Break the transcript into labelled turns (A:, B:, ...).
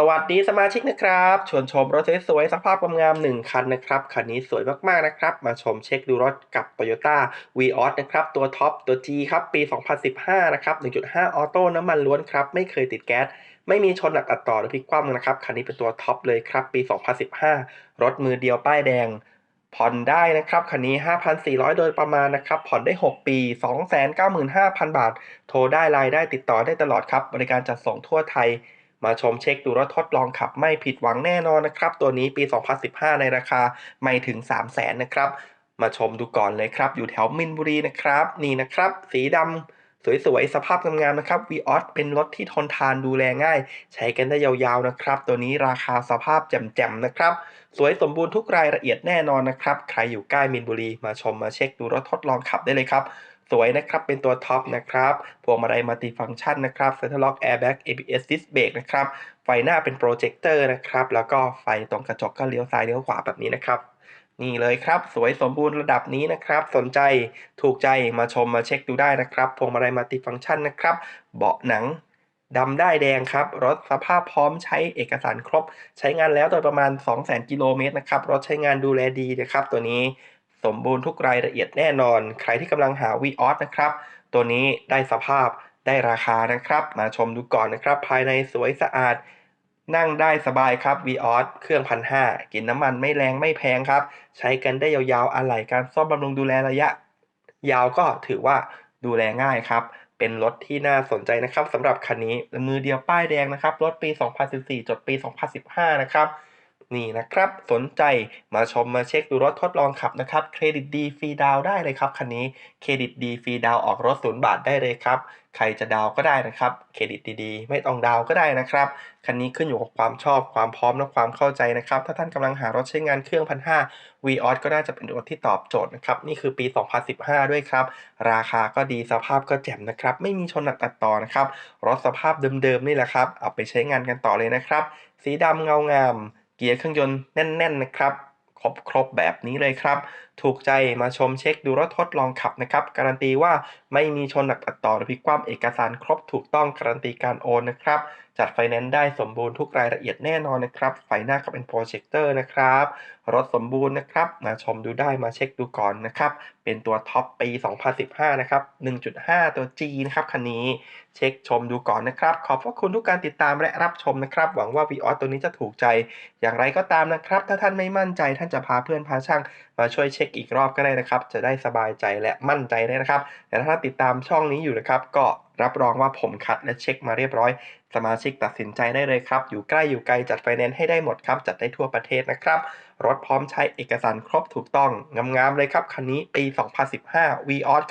A: สวัสดีสมาชิกนะครับชวนชมรถสวยๆสภาพงามๆหนึ่งคันนะครับคันนี้สวยมากๆนะครับ มาชมเช็คดูรถกับ Toyota v ีออสนะครับ ตัวท็อปตัว G ครับ ปี 2015 นะครับ 1.5 ออโต้น้ำมันล้วนครับ ไม่เคยติดแก๊ส ไม่มีชนหนักอัดต่อหรือพลิกคว่ำนะครับ คันนี้เป็นตัวท็อปเลยครับ ปี 2015 รถมือเดียวป้ายแดง ผ่อนได้นะครับ คันนี้ 5,400 โดยประมาณนะครับ ผ่อนได้ 6 ปี 295,000 บาท โทรได้ไลน์ได้ติดต่อได้ตลอดครับ บริการจัดส่งทั่วไทย มาชมเช็คดูรถทดลองขับไม่ผิดหวังแน่นอนนะครับ ตัวนี้ปี 2015 ในราคาไม่ถึง 3 0 0 0 0นนะครับ มาชมดูก่อนเลยครับ อยู่แถวมินบุรีนะครับ นี่นะครับ สีดำสวยๆ สภาพงามๆนะครับ v ีออสเป็นรถที่ทนทานดูแลง่าย ใช้กันได้ยาวๆนะครับ ตัวนี้ราคาสภาพแจ่มๆนะครับ สวยสมบูรณ์ทุกรายละเอียดแน่นอนนะครับ ใครอยู่ใกล้มินบุรี มาชมมาเช็คดูรถทดลองขับได้เลยครับ สวยนะครับ เป็นตัวท็อปนะครับพวงมาลัยมัลติฟังก์ชันนะครับเซ็นทรัลล็อกแอร์แบ็ก ABS Disc Brake นะครับ ไฟหน้าเป็นโปรเจคเตอร์นะครับ แล้วก็ไฟตรงกระจกก็เลี้ยวซ้ายเลี้ยวขวาแบบนี้นะครับ นี่เลยครับ สวยสมบูรณ์ระดับนี้นะครับ สนใจถูกใจมาชมมาเช็คดูได้นะครับพวงมาลัยมัลติฟังก์ชันนะครับ เบาะหนังดำได้แดงครับ รถสภาพพร้อมใช้เอกสารครบ ใช้งานแล้วโดยประมาณ 200,000 กิโลเมตรนะครับ รถใช้งานดูแลดีนะครับ ตัวนี้ สมบูรณ์ทุกรายละเอียดแน่นอน ใครที่กำลังหา v ีออสนะครับ ตัวนี้ได้สภาพได้ราคานะครับ มาชมดูก่อนนะครับ ภายในสวยสะอาด นั่งได้สบายครับ v ีออสเครื่องพันห้ากินน้ำมันไม่แรงไม่แพงครับ ใช้กันได้ยาวๆอะไหล่การซ่อมบำรุงดูแลระยะ ยาวก็ถือว่าดูแลง่ายครับ เป็นรถที่น่าสนใจนะครับสำหรับคันนี้มือเดียวป้ายแดงนะครับรถปี 2014 จดปี 2015 นะครับ นี่นะครับ สนใจมาชมมาเช็คดูรถทดลองขับนะครับ เครดิตดีฟรีดาวได้เลยครับคันนี้ เครดิตดีฟรีดาวออกรถศูนย์บาทได้เลยครับ ใครจะดาวก็ได้นะครับ เครดิตดีๆ ไม่ต้องดาวก็ได้นะครับ คันนี้ขึ้นอยู่กับความชอบ ความพร้อม และความเข้าใจนะครับ ถ้าท่านกำลังหารถใช้งานเครื่องพันห้า v ีออสก็น่าจะเป็นรถที่ตอบโจทย์นะครับ นี่คือปี 2015 ด้วยครับ ราคาก็ดี สภาพก็แจ่มนะครับ ไม่มีชนหนักตัดต่อนะครับ รถสภาพเดิมๆนี่แหละครับ เอาไปใช้งานกันต่อเลยนะครับ สีดำเงางาม เกียร์เครื่องยนต์แน่น ๆ นะครับ ครบครบแบบนี้เลยครับ ถูกใจมาชมเช็คดูรถทดลองขับนะครับ การันตีว่าไม่มีชนหนักตัดต่อหรือพลิกคว่ำเอกสารครบถูกต้องการันตีการโอนนะครับ จัดไฟแนนซ์ได้สมบูรณ์ทุกรายละเอียดแน่นอนนะครับ ไฟหน้าก็เป็นโปรเจคเตอร์นะครับ รถสมบูรณ์นะครับ มาชมดูได้มาเช็คดูก่อนนะครับ เป็นตัวท็อปปี 2015 นะครับ 1.5 ตัว G นะครับคันนี้เช็คชมดูก่อนนะครับ ขอบพระคุณทุกการติดตามและรับชมนะครับ หวังว่า v ีออสตัวนี้จะถูกใจ อย่างไรก็ตามนะครับ ถ้าท่านไม่มั่นใจท่านจะพาเพื่อนพาช่างมาช่วยเช็คอีกรอบก็ได้นะครับ จะได้สบายใจและมั่นใจได้นะครับ แต่ถ้าติดตามช่องนี้อยู่นะครับ ก็รับรองว่าผมคัดและเช็คมาเรียบร้อย สมาชิกตัดสินใจได้เลยครับ อยู่ใกล้อยู่ไกลจัดไฟแนนซ์ให้ได้หมดครับ จัดได้ทั่วประเทศนะครับ รถพร้อมใช้เอกสารครบถูกต้องงามๆเลยครับคันนี้ปี 2015 v ีออส